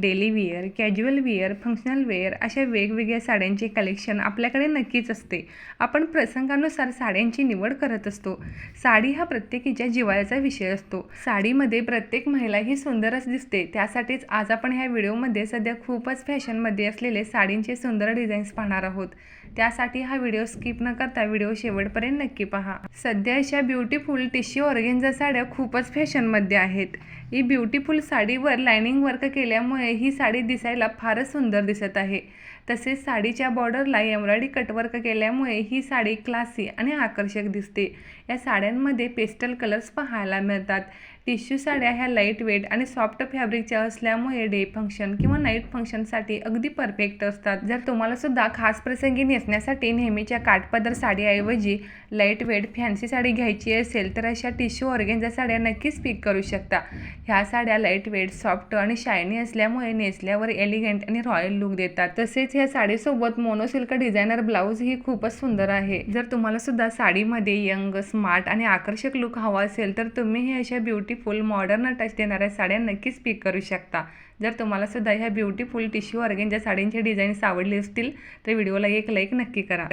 Daily wear casual wear functional wear अशा वेगवेगळ्या साड्यांचे कलेक्शन आपल्याकडे नक्कीच असते. आपण प्रसंगानुसार साड्यांची निवड करत असतो. साडी हा प्रत्येकीच्या जिवाळ्याचा विषय असतो. साडीमध्ये प्रत्येक महिला ही सुंदरच दिसते. त्यासाठीच आज आपण ह्या व्हिडिओमध्ये सध्या खूपच फॅशनमध्ये असलेले साडींचे सुंदर डिझाईन्स पाहणार आहोत. त्यासाठी हा व्हिडिओ स्किप न करता व्हिडिओ शेवटपर्यंत नक्की पहा. सध्या अशा ब्युटिफुल टिश्यू ऑर्गेन्झा साड्या खूपच फॅशनमध्ये आहेत. ही ब्युटिफुल साडीवर लायनिंग वर्क केल्यामुळे ही साडी दिसायला फारच सुंदर दिसत आहे. तसेच साडीच्या बॉर्डरला एम्ब्रॉयडरी कटवर्क केल्यामुळे ही साडी क्लासी आणि आकर्षक दिसते. या साड्यांमध्ये पेस्टल कलर्स पाहायला मिळतात. टिश्यू साड्या ह्या लाइट वेट आणि सॉफ्ट फॅब्रिकच्या असल्यामुळे डे फंक्शन किंवा नाईट फंक्शनसाठी अगदी परफेक्ट असतात. जर तुम्हाला सुद्धा खास प्रसंगी नेसण्यासाठी नेहमीच्या काटपदर साडीऐवजी लाइट वेट फॅन्सी साडी घ्यायची असेल तर अशा टिश्यू ऑर्गेन्झा साड्या नक्कीच पिक करू शकता. ह्या साड्या लाइट वेट सॉफ्ट आणि शायनी असल्यामुळे नेसल्यावर एलिगंट आणि रॉयल लुक देतात. तसेच ह्या साडीसोबत मोनोसिल्क डिझायनर ब्लाऊज ही खूपच सुंदर आहे. जर तुम्हाला सुद्धा साडीमध्ये यंग स्मार्ट आणि आकर्षक लुक हवा असेल तर तुम्ही हे अशा ब्युटी ब्युटिफुल मॉडर्न टच देणाऱ्या साड्या नक्कीच पिक करू शकता. जर तुम्हाला सुद्धा ह्या ब्युटिफुल टिश्यू ऑर्गेनच्या साड्यांचे डिझाईन्स आवडले असतील तर व्हिडिओला एक लाईक नक्की करा.